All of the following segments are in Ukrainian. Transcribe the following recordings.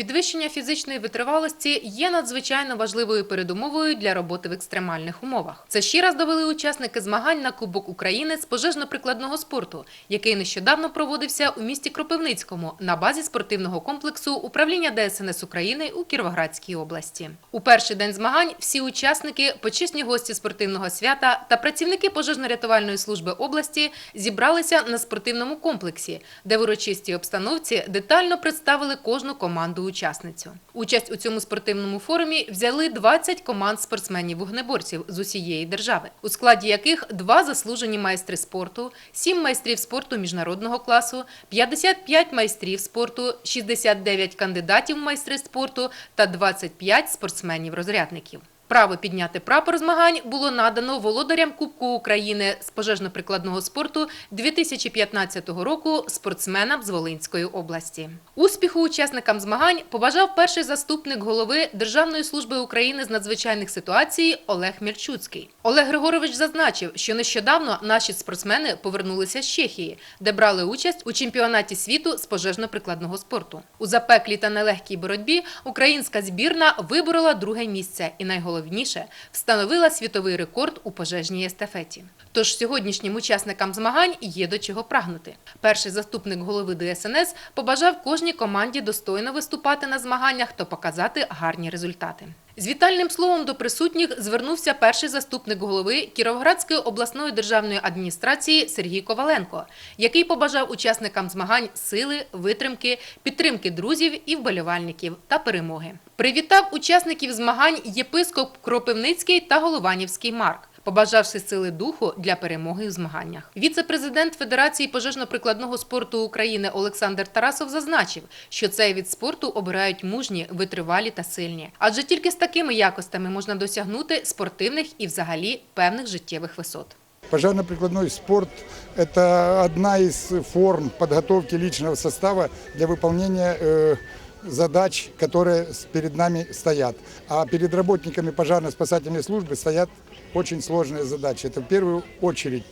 Підвищення фізичної витривалості є надзвичайно важливою передумовою для роботи в екстремальних умовах. Це ще раз довели учасники змагань на Кубок України з пожежно-прикладного спорту, який нещодавно проводився у місті Кропивницькому на базі спортивного комплексу управління ДСНС України у Кіровоградській області. У перший день змагань всі учасники, почесні гості спортивного свята та працівники пожежно-рятувальної служби області зібралися на спортивному комплексі, де в урочистій обстановці детально представили кожну команду-учасницю. Участь у цьому спортивному форумі взяли 20 команд спортсменів-вогнеборців з усієї держави, у складі яких два заслужені майстри спорту, 7 майстрів спорту міжнародного класу, 55 майстрів спорту, 69 кандидатів в майстри спорту та 25 спортсменів-розрядників. Право підняти прапор змагань було надано володарям Кубку України з пожежно-прикладного спорту 2015 року спортсменам з Волинської області. Успіху учасникам змагань побажав перший заступник голови Державної служби України з надзвичайних ситуацій Олег Мірчуцький. Олег Григорович зазначив, що нещодавно наші спортсмени повернулися з Чехії, де брали участь у чемпіонаті світу з пожежно-прикладного спорту. У запеклій та нелегкій боротьбі українська збірна виборола друге місце і найголовніше встановила світовий рекорд у пожежній естафеті. Тож сьогоднішнім учасникам змагань є до чого прагнути. Перший заступник голови ДСНС побажав кожній команді достойно виступати на змаганнях та показати гарні результати. З вітальним словом до присутніх звернувся перший заступник голови Кіровоградської обласної державної адміністрації Сергій Коваленко, який побажав учасникам змагань сили, витримки, підтримки друзів і вболівальників та перемоги. Привітав учасників змагань єпископ Кропивницький та Голованівський Марк Побажавши сили духу для перемоги у змаганнях, віце-президент Федерації пожежно-прикладного спорту України Олександр Тарасов зазначив, що цей від спорту обирають мужні, витривалі та сильні, адже тільки з такими якостями можна досягнути спортивних і, взагалі, певних життєвих висот. Пожарно-прикладной спорт – это одна из форм подготовки личного состава для выполнения э, задач, которые с- перед нами стоят. А перед работниками пожарно-спасательной службы стоят очень сложные задачи. Это в первую очередь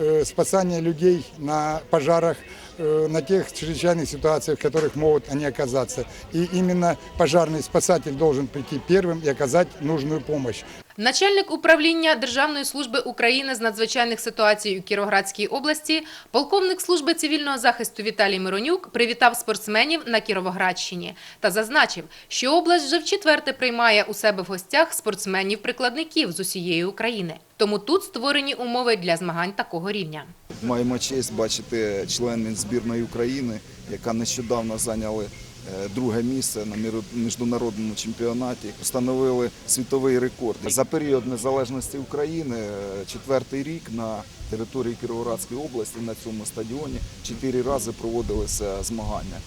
э, спасание людей на пожарах, э, на тех чрезвычайных ситуациях, в которых могут они оказаться. И именно пожарный спасатель должен прийти первым и оказать нужную помощь. Начальник управління Державної служби України з надзвичайних ситуацій у Кіровоградській області, полковник служби цивільного захисту Віталій Миронюк привітав спортсменів на Кіровоградщині та зазначив, що область вже вчетверте приймає у себе в гостях спортсменів-прикладників з усієї України. Тому тут створені умови для змагань такого рівня. Маємо честь бачити членів збірної України, яка нещодавно зайняли е, друге місце на міжнародному чемпіонаті. Встановили світовий рекорд. За період незалежності України е, четвертий рік на території Кіровоградської області на цьому стадіоні чотири рази проводилися змагання.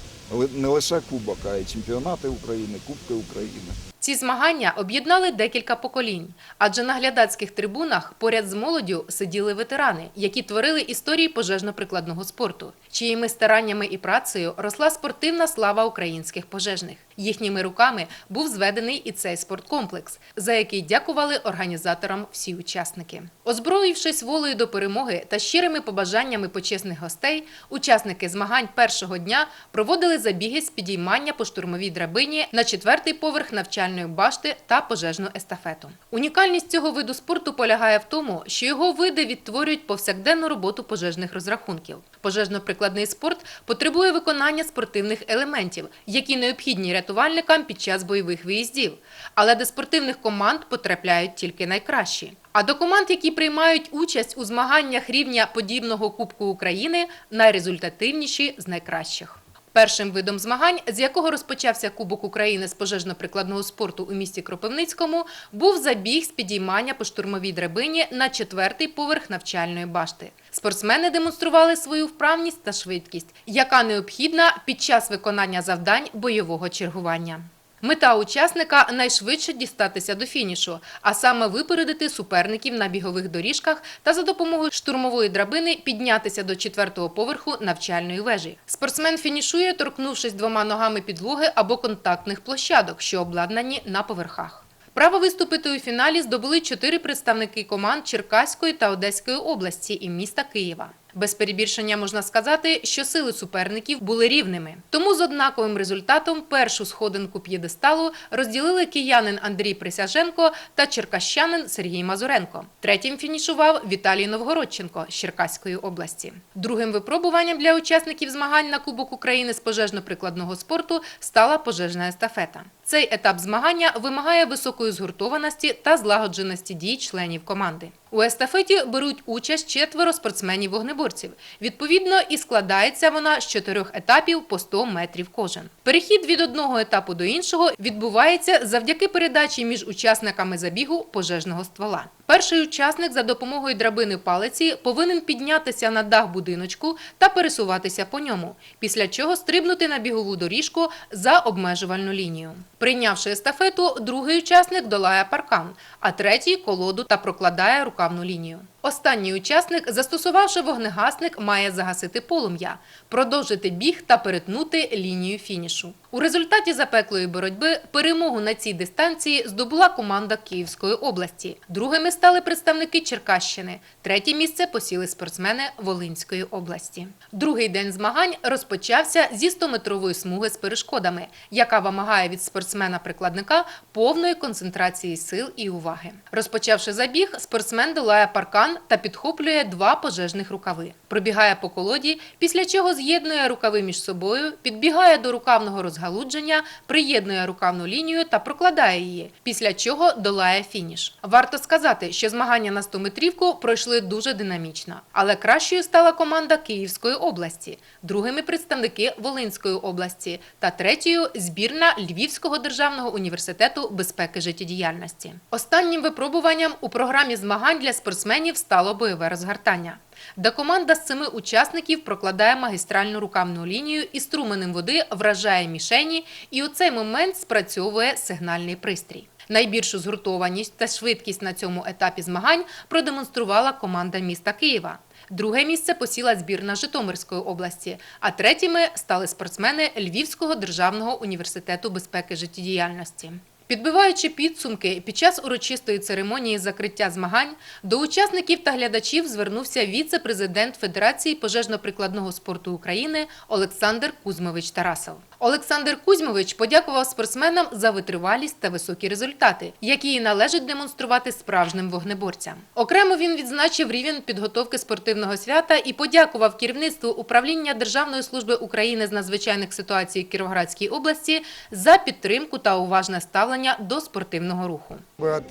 Не лише кубок, а й чемпіонати України, Кубки України. Ці змагання об'єднали декілька поколінь, адже на глядацьких трибунах поряд з молоддю сиділи ветерани, які творили історії пожежно-прикладного спорту, чиїми стараннями і працею росла спортивна слава українських пожежних. Їхніми руками був зведений і цей спорткомплекс, за який дякували організаторам всі учасники. Озброївшись волею до перемоги та щирими побажаннями почесних гостей, учасники змагань першого дня проводили забіги з підіймання по штурмовій драбині на четвертий поверх навчальної башти та пожежну естафету. Унікальність цього виду спорту полягає в тому, що його види відтворюють повсякденну роботу пожежних розрахунків. Пожежно-прикладний спорт потребує виконання спортивних елементів, які необхідні рятувальникам під час бойових виїздів, але до спортивних команд потрапляють тільки найкращі. А до команд, які приймають участь у змаганнях рівня подібного Кубку України, найрезультативніші з найкращих. Першим видом змагань, з якого розпочався Кубок України з пожежно-прикладного спорту у місті Кропивницькому, був забіг з підіймання по штурмовій драбині на четвертий поверх навчальної башти. Спортсмени демонстрували свою вправність та швидкість, яка необхідна під час виконання завдань бойового чергування. Мета учасника найшвидше дістатися до фінішу, а саме випередити суперників на бігових доріжках та за допомогою штурмової драбини піднятися до четвертого поверху навчальної вежі. Спортсмен фінішує, торкнувшись двома ногами підлоги або контактних площадок, що обладнані на поверхах. Право виступити у фіналі здобули чотири представники команд Черкаської та Одеської області і міста Києва. Без перебільшення можна сказати, що сили суперників були рівними. Тому з однаковим результатом першу сходинку п'єдесталу розділили киянин Андрій Присяженко та черкащанин Сергій Мазуренко. Третім фінішував Віталій Новгородченко з Черкаської області. Другим випробуванням для учасників змагань на Кубок України з пожежно-прикладного спорту стала пожежна естафета. Цей етап змагання вимагає високої згуртованості та злагодженості дій членів команди. У естафеті беруть участь четверо спортсменів-вогнеборців. Відповідно, і складається вона з чотирьох етапів по 100 метрів кожен. Перехід від одного етапу до іншого відбувається завдяки передачі між учасниками забігу пожежного ствола. Перший учасник за допомогою драбини палиці повинен піднятися на дах будиночку та пересуватися по ньому, після чого стрибнути на бігову доріжку за обмежувальну лінію. Прийнявши естафету, другий учасник долає паркан, а третій колоду та прокладає рукавну лінію. Останній учасник, застосувавши вогнегасник, має загасити полум'я, продовжити біг та перетнути лінію фінішу. У результаті запеклої боротьби перемогу на цій дистанції здобула команда Київської області. Другими стали представники Черкащини. Третє місце посіли спортсмени Волинської області. Другий день змагань розпочався зі 100-метрової смуги з перешкодами, яка вимагає від спортсмена-прикладника повної концентрації сил і уваги. Розпочавши забіг, спортсмен долає паркан та підхоплює два пожежних рукави. Пробігає по колоді, після чого з'єднує рукави між собою, підбігає до рукавного розгалудження, приєднує рукавну лінію та прокладає її, після чого долає фініш. Варто сказати, що змагання на 100-метрівку пройшли дуже динамічно, але кращою стала команда Київської області, другими представники Волинської області та третьою збірна Львівського державного університету безпеки життєдіяльності. Останнім випробуванням у програмі змагань для спортсменів стало бойове розгортання де команда з семи учасників прокладає магістральну рукавну лінію і струменем води вражає мішені, і у цей момент спрацьовує сигнальний пристрій. Найбільшу згуртованість та швидкість на цьому етапі змагань продемонструвала команда міста Києва. Друге місце посіла збірна Житомирської області, а третіми стали спортсмени Львівського державного університету безпеки життєдіяльності. Підбиваючи підсумки під час урочистої церемонії закриття змагань, до учасників та глядачів звернувся віце-президент Федерації пожежно-прикладного спорту України Олександр Кузьмович Тарасов. Олександр Кузьмович подякував спортсменам за витривалість та високі результати, які і належить демонструвати справжнім вогнеборцям. Окремо він відзначив рівень підготовки спортивного свята і подякував керівництву управління Державної служби України з надзвичайних ситуацій Кіровоградській області за підтримку та уважне ставлення до спортивного руху. От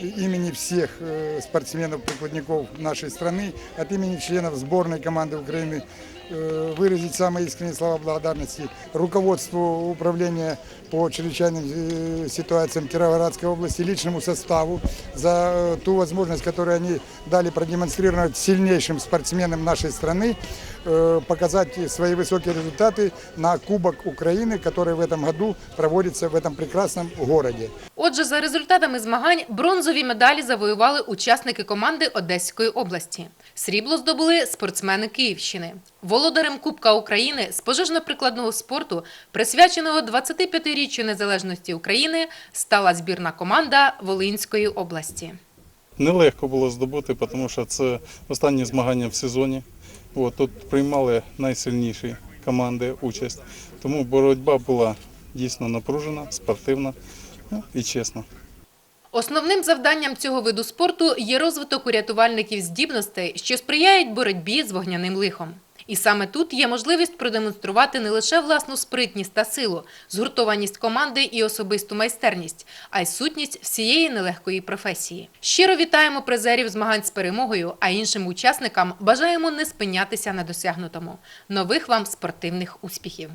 имени всех э, спортсменов-прикладников нашей страны, от имени членов сборной команды Украины э, выразить самые искренние слова благодарности руководству управления по чрезвычайным э, ситуациям Кировоградской области, личному составу за э, ту возможность, которую они дали продемонстрировать сильнейшим спортсменам нашей страны, э, показать свои высокие результаты на Кубок Украины, который в этом году проводится в этом прекрасном городе. Отже, за результатами змагань бронзові медалі завоювали учасники команди Одеської області. Срібло здобули спортсмени Київщини. Володарем Кубка України з пожежно-прикладного спорту, присвяченого 25-річчю незалежності України, стала збірна команда Волинської області. Нелегко було здобути, тому що це останні змагання в сезоні. От, тут приймали найсильніші команди участь. Тому боротьба була дійсно напружена, спортивна ну, і чесна. Основним завданням цього виду спорту є розвиток у рятувальників здібностей, що сприяють боротьбі з вогняним лихом. І саме тут є можливість продемонструвати не лише власну спритність та силу, згуртованість команди і особисту майстерність, а й сутність всієї нелегкої професії. Щиро вітаємо призерів змагань з перемогою, а іншим учасникам бажаємо не спинятися на досягнутому. Нових вам спортивних успіхів!